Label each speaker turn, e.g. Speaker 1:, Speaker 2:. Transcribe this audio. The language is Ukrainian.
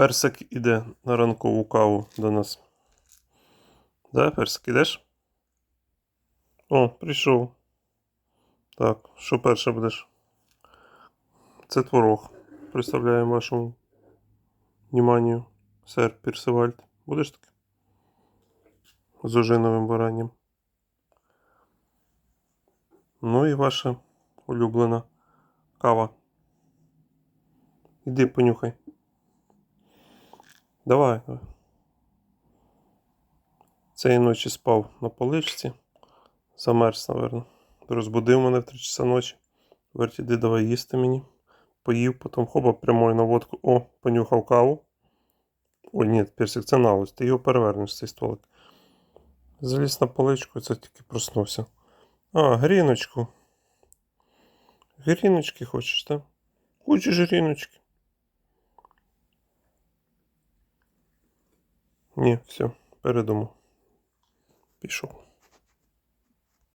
Speaker 1: Персик іде на ранкову каву до нас. Да, персик, ідеш? О, прийшов. Так, що перше будеш? Це творог. Представляємо вашому вниманию. Сер Пірсевальд. Будеш таки? З ожиновим баранням. Ну і ваша улюблена кава. Іди понюхай. Давай. Цієї ночі спав на поличці. Замерз, напевно. Розбудив мене в 3 часа ночі. Говорить, іди давай їсти мені. Поїв, потім хоба прямою на водку. О, понюхав каву. Ой, ні, персик, це налось. Ти його перевернеш цей столик. Заліз на поличку, це тільки проснувся. А, гріночку. Гріночки хочеш, так? Хочеш гріночки? Ні, все, передумав. Пішов.